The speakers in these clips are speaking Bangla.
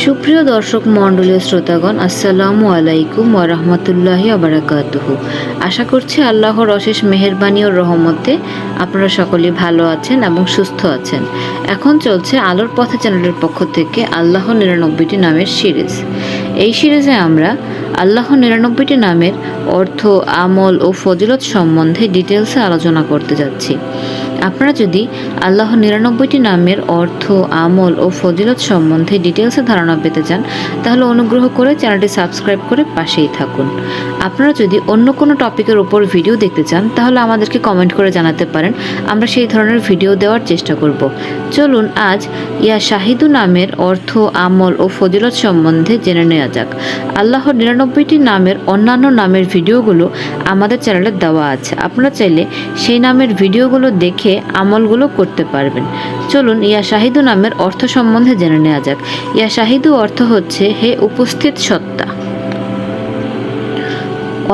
সুপ্রিয় দর্শক মণ্ডলীয় শ্রোতাগণ, আসসালামু আলাইকুম ওরহমতুল্লাহি আবরাকাতুহ আশা করছি আল্লাহর অশেষ মেহেরবানি ও রহমতে আপনারা সকলে ভালো আছেন এবং সুস্থ আছেন। এখন চলছে আলোর পথে চ্যানেলের পক্ষ থেকে আল্লাহ নিরানব্বইটি নামের সিরিজ। এই সিরিজে আমরা আল্লাহ নিরানব্বইটি নামের অর্থ, আমল ও ফজিলত সম্বন্ধে ডিটেলসে আলোচনা করতে যাচ্ছি। আপনারা যদি আল্লাহ নিরানব্বইটি নামের অর্থ, আমল ও ফজিলত সম্বন্ধে ডিটেলসে ধারণা পেতে চান, তাহলে অনুগ্রহ করে চ্যানেলটি সাবস্ক্রাইব করে পাশেই থাকুন। আপনারা যদি অন্য কোনো টপিকের উপর ভিডিও দেখতে চান, তাহলে আমাদেরকে কমেন্ট করে জানাতে পারেন। আমরা সেই ধরনের ভিডিও দেওয়ার চেষ্টা করব। চলুন আজ ইয়া শাহিদু নামের অর্থ, আমল ও ফজিলত সম্বন্ধে জেনে নেওয়া যাক। আল্লাহর নিরানব্বইটি নামের অন্যান্য নামের ভিডিওগুলো আমাদের চ্যানেলে দেওয়া আছে। আপনারা চাইলে সেই নামের ভিডিওগুলো দেখে আমলগুলো করতে পারবেন। চলুন ইয়া শাহিদু নামের অর্থ সম্বন্ধে জেনে নেওয়া যাক। ইয়া শাহিদু অর্থ হচ্ছে, হে উপস্থিত সত্তা।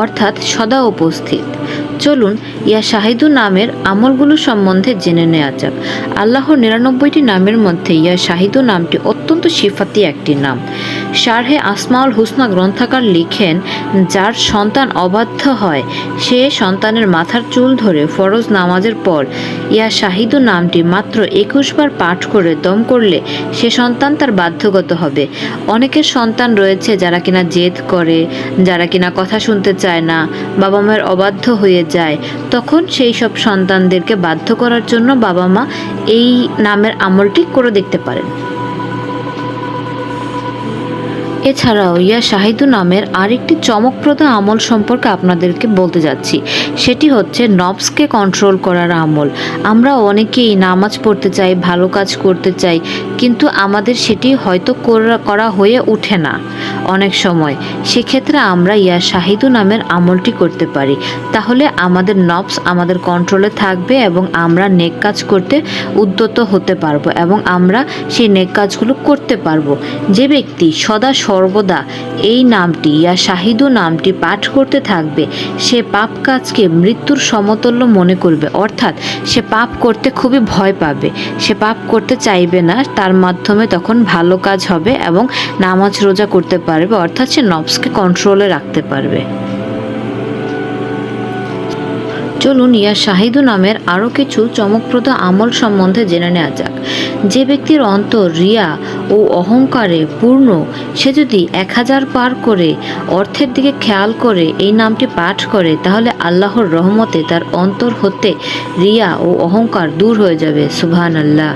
অর্থাৎ সদা উপস্থিত। চলুন, ইয়া শাহিদু নামের আমলগুলো সম্বন্ধে জেনে নেওয়া যাক। আল্লাহর নিরানব্বইটি নামের মধ্যে ইয়া শাহিদু নামটি অত্যন্ত সিফাতি একটি নাম। শারহে আসমাউল হুসনা গ্রন্থাকার লিখেন, যার সন্তান অবাধ্য হয়, সে সন্তানের মাথার চুল ধরে ফরজ নামাজের পর ইয়া শাহিদু নামটি মাত্র একুশ বার পাঠ করে দম করলে সে সন্তান তার বাধ্যগত হবে। অনেকের সন্তান রয়েছে যারা কিনা জেদ করে, যারা কিনা কথা শুনতে চায় না বাবা মায়ের অবাধ্য হয়ে যায়, তখন সেই সব সন্তানদেরকে বাধ্য করার জন্য বাবা মা এই নামের আমলটি করে দেখতে পারেন। এছাড়াও ইয়া শাহিদু নামের আরেকটি চমকপ্রদ আমল সম্পর্কে আপনাদেরকে বলতে যাচ্ছি। সেটি হচ্ছে নবসকে কন্ট্রোল করার আমল। আমরা অনেকেই নামাজ পড়তে চাই, ভালো কাজ করতে চাই, কিন্তু আমাদের সেটি হয়তো করা- হয়ে ওঠে না অনেক সময়। সেক্ষেত্রে আমরা ইয়া শাহিদু নামের আমলটি করতে পারি। তাহলে আমাদের নবস আমাদের কন্ট্রোলে থাকবে এবং আমরা নেক কাজ করতে উদ্যত হতে পারব এবং আমরা সেই নেক কাজগুলো করতে পারব। যে ব্যক্তি সদা সর্বদা। এই নামটি ইয়া শাহিদু নামটি পাঠ করতে থাকবে। সে পাপ কাজকে মৃত্যুর সমতুল্য মনে করবে। অর্থাৎ সে পাপ করতে খুবই ভয় পাবে। সে পাপ করতে চাইবে না, তার মাধ্যমে তখন ভালো কাজ হবে এবং নামাজ রোজা করতে পারবে। অর্থাৎ সে নবসকে কন্ট্রোলে রাখতে পারবে। চলুন ইয়া শাহিদু নামের আরও কিছু চমকপ্রদ আমল সম্বন্ধে জেনে নেওয়া যাক। যে ব্যক্তির অন্তর রিয়া ও অহংকারে পূর্ণ, সে যদি এক হাজার পার করে অর্থের দিকে খেয়াল করে এই নামটি পাঠ করে, তাহলে আল্লাহর রহমতে তার অন্তর হতে রিয়া ও অহংকার দূর হয়ে যাবে। সুবহান আল্লাহ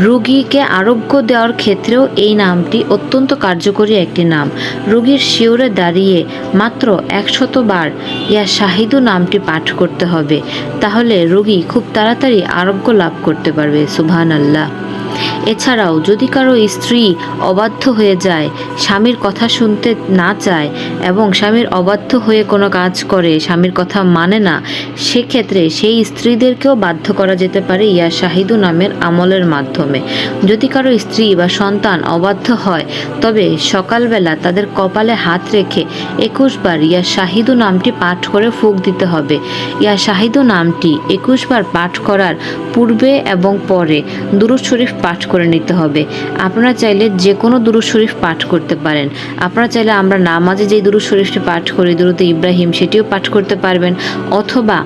রোগীকে আরোগ্য দেওয়ার ক্ষেত্রেও এই নামটি অত্যন্ত কার্যকরী একটি নাম। রুগীর শিওরে দাঁড়িয়ে মাত্র একশত বার ইয়া শাহিদু নামটি পাঠ করতে হবে। তাহলে রুগী খুব তাড়াতাড়ি আরোগ্য লাভ করতে পারবে সুবহান আল্লাহ এছাড়াও যদি কারও স্ত্রী অবাধ্য হয়ে যায়, স্বামীর কথা শুনতে না চায় এবং স্বামীর অবাধ্য হয়ে কোনো কাজ করে, স্বামীর কথা মানে না, সেক্ষেত্রে সেই স্ত্রীদেরকেও বাধ্য করা যেতে পারে ইয়া শাহিদু নামের আমলের মাধ্যমে। যদি কারও স্ত্রী বা সন্তান অবাধ্য হয়, তবে সকালবেলা তাদের কপালে হাত রেখে একুশ বার ইয়া শাহিদু নামটি পাঠ করে ফুক দিতে হবে। ইয়া শাহিদু নামটি একুশ বার পাঠ করার পূর্বে এবং পরে দুরুদ শরীফ পাঠ করে নিতে হবে। আপনারা চাইলে যে কোনো দুরুদ শরীফ পাঠ করতে পারেন। আপনারা চাইলে আমরা নামাজে যেই দুরুদ শরীফটি পাঠ করি, দুরুদে ইব্রাহিম, সেটিও পাঠ করতে পারবেন। অথবা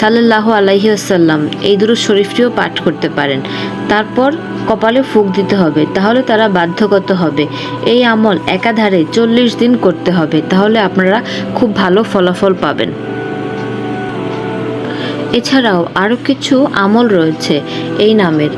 সাল্লাহ আলাইহি আসাল্লাম এই দুরুদ শরীফটিও পাঠ করতে পারেন। তারপর কপালে ফুক দিতে হবে, তাহলে তারা বাধ্যগত হবে। এই আমল একাধারে চল্লিশ দিন করতে হবে, তাহলে আপনারা খুব ভালো ফলাফল পাবেন। এছাড়াও আরও কিছু আমল রয়েছে এই নামের।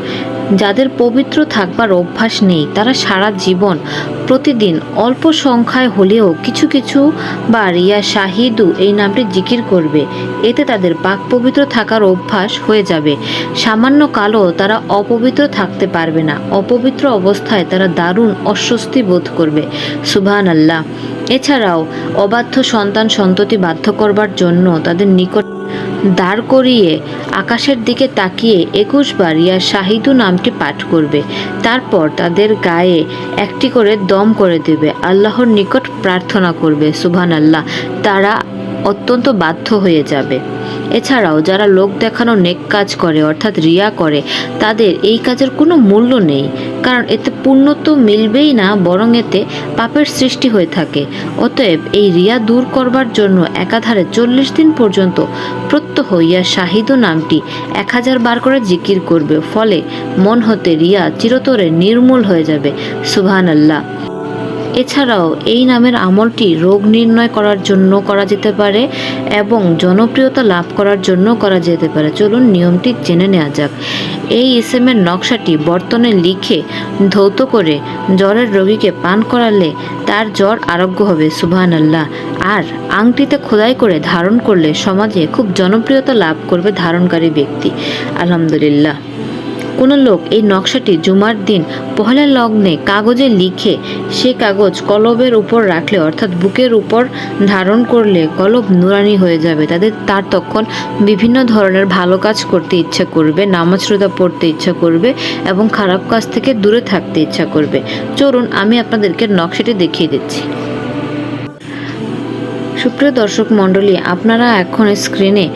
যাদের পবিত্র থাকবার অভ্যাস নেই, তারা সারা জীবন প্রতিদিন অল্প সংখ্যায় হলেও কিছু কিছু বার ইয়া শাহিদু এই নামটি জিকির করবে। এতে তাদের পাক পবিত্র থাকার অভ্যাস হয়ে যাবে। সামান্য কালো তারা অপবিত্র থাকতে পারবে না। অপবিত্র অবস্থায় তারা দারুণ অস্বস্তি বোধ করবে। সুবহান আল্লাহ এছাড়াও অবাধ্য সন্তান সন্ততি বাধ্য করবার জন্য তাদের নিকট দাঁড় করিয়ে আকাশের দিকে তাকিয়ে একুশ বার ইয়া শাহিদু নামটি পাঠ করবে। তারপর তাদের গায়ে একটি করে দম করে দেবে। আল্লাহর নিকট প্রার্থনা করবে সুবহান আল্লাহ তারা অত্যন্ত বাধ্য হয়ে যাবে। এছাড়াও যারা লোক দেখানো নেক কাজ করে, অর্থাৎ রিয়া করে, তাদের এই কাজের কোনো মূল্য নেই। কারণ এতে পুণ্য তো মিলবেই না, বরং এতে পাপের সৃষ্টি হয়ে থাকে। অতএব এই রিয়া দূর করবার জন্য একাধারে চল্লিশ দিন পর্যন্ত প্রত্যহ ইয়া শাহিদু নামটি এক হাজার বার করে জিকির করবে। ফলে মন হতে রিয়া চিরতরে নির্মূল হয়ে যাবে। সুবহান আল্লাহ এছাড়াও এই নামের আমলটি রোগ নির্ণয় করার জন্য করা যেতে পারে এবং জনপ্রিয়তা লাভ করার জন্য করা যেতে পারে। চলুন নিয়মটি জেনে নেওয়া যাক। এই ইসেমের নকশাটি বর্তনে লিখে ধৌত করে জ্বরের রোগীকে পান করালে তার জ্বর আরোগ্য হবে সুবহান আল্লাহ আর আংটিতে খোদাই করে ধারণ করলে সমাজে খুব জনপ্রিয়তা লাভ করবে ধারণকারী ব্যক্তি। আলহামদুলিল্লাহ। কোনো লোক এই নকশাটি জুমার দিন পহেলা লগ্নে কাগজে লিখে সে কাগজ কলবের উপর রাখলে, অর্থাৎ বুকের উপর ধারণ করলে কলব নুরানি হয়ে যাবে। তাদের তার তখন বিভিন্ন ধরনের ভালো কাজ করতে ইচ্ছা করবে, নামাজ রোজা পড়তে ইচ্ছা করবে এবং খারাপ কাজ থেকে দূরে থাকতে ইচ্ছা করবে। চলুন, আমি আপনাদেরকে নকশাটি দেখিয়ে দিচ্ছি। সুপ্রিয় দর্শক মণ্ডলী, আপনারা এখন স্ক্রিনে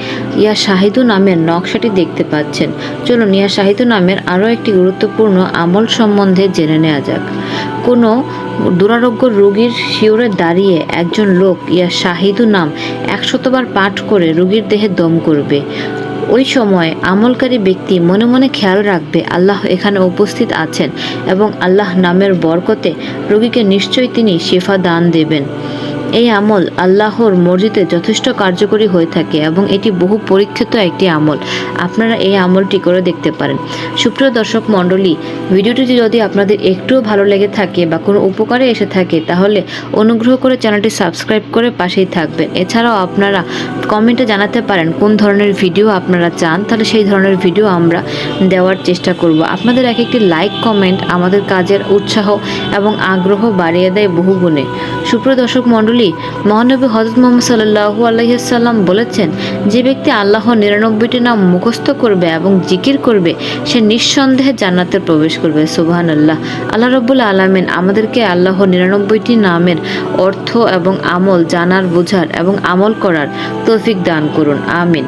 ইয়া শাহিদু নামের নকশাটি দেখতে পাচ্ছেন। চলুন ইয়া শাহিদু নামের আরও একটি গুরুত্বপূর্ণ আমল সম্বন্ধে জেনে নেওয়া যাক। কোনো দুরারোগ্য রোগীর শিওরে দাঁড়িয়ে একজন লোক ইয়া শাহিদু নাম একশতবার পাঠ করে রোগীর দেহে দম করবে। ওই সময় আমলকারী ব্যক্তি মনে মনে খেয়াল রাখবে আল্লাহ এখানে উপস্থিত আছেন এবং আল্লাহ নামের বরকতে রোগীকে নিশ্চয়ই তিনি শেফা দান দেবেন। এই আমল আল্লাহর মসজিদে যথেষ্ট কার্যকরী হয়ে থাকে এবং এটি বহু পরীক্ষিত একটি আমল। আপনারা এই আমলটি করে দেখতে পারেন। সুপ্রিয় দর্শক মণ্ডলী, ভিডিওটি যদি আপনাদের একটুও ভালো লেগে থাকে বা কোনো উপকারে এসে থাকে, তাহলে অনুগ্রহ করে চ্যানেলটি সাবস্ক্রাইব করে পাশেই থাকবেন। এছাড়াও আপনারা কমেন্টে জানাতে পারেন কোন ধরনের ভিডিও আপনারা চান, তাহলে সেই ধরনের ভিডিও আমরা দেওয়ার চেষ্টা করব। আপনাদের এক একটি লাইক, কমেন্ট আমাদের কাজের উৎসাহ এবং আগ্রহ বাড়িয়ে দেয় বহুগুণে সুপ্রিয় দর্শক মণ্ডলী, মহানবী হজরত মোহাম্মদ সাল্লাহু আলহিসাল্লাম বলেছেন, যে ব্যক্তি আল্লাহর নিরানব্বইটি নাম মুখস্থ করবে এবং জিকির করবে, সে নিঃসন্দেহে জান্নাতে প্রবেশ করবে। সুবাহান আল্লাহ আল্লাহ রব্বুল আলমিন আমাদেরকে আল্লাহর নিরানব্বইটি নামের অর্থ এবং আমল জানার, বোঝার এবং আমল করার তৌফিক দান করুন। আমিন।